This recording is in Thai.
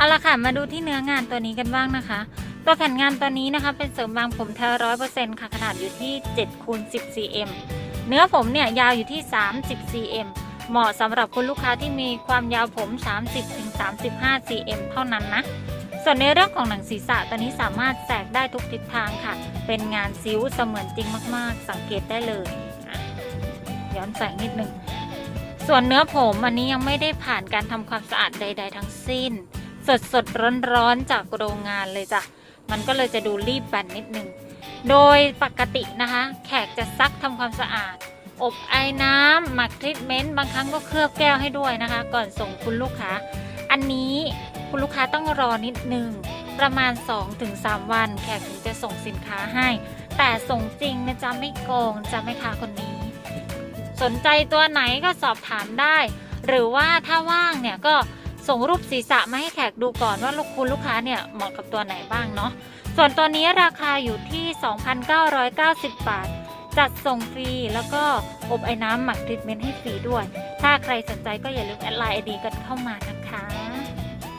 เอาละค่ะมาดูที่เนื้องานตัวนี้กันบ้างนะคะ ตัวแผ่นงานตัวนี้นะคะ เป็นเสริมบางผมแท้ร้อยเปอร์เซ็นต์ค่ะขนาดอยู่ที่7คูณ10 cm เนื้อผมเนี่ยยาวอยู่ที่30 cm เหมาะสำหรับคุณลูกค้าที่มีความยาวผม 30-35 cm เท่านั้นนะ ส่วนในเรื่องของหนังศีรษะตัวนี้สามารถแสกได้ทุกทิศทางค่ะ เป็นงานซิ้วเสมือนจริงมาก ๆ สังเกตได้เลยย้อนแสงนิดนึง ส่วนเนื้อผมอันนี้ยังไม่ได้ผ่านการทำความสะอาดใด ๆ ทั้งสิ้น สดสดร้อนร้อนๆจากโรงงานเลยจ้ะ มันก็เลยจะดูรีบแบนนิดนึง โดยปกตินะคะ แขกจะซักทำความสะอาด อบไอ้น้ำหมักทรีทเมนต์บางครั้งก็เคลือบแก้วให้ด้วยนะคะ ก่อนส่งคุณลูกค้า อันนี้คุณลูกค้าต้องรอนิดนึง ประมาณ 2-3 วัน แขกถึงจะส่งสินค้าให้ แต่ส่งจริงนะจ๊ะไม่โกงจะไม่ค้าคนนี้ สนใจตัวไหนก็สอบถามได้ หรือว่าถ้าว่างเนี่ยก็ ส่งรูปศีรษะมาให้แขกดูก่อนว่าลูกคุณลูกค้าเนี่ยเหมาะกับตัวไหนบ้างเนาะส่วนตัวนี้ราคาอยู่ที่ 2,990 บาท จัดส่งฟรีแล้วก็อบไอ้น้ำหมักทรีทเมนต์ให้ฟรีด้วย ถ้าใครสนใจก็อย่าลืมแอดไลน์ไอดีกันเข้ามานะคะ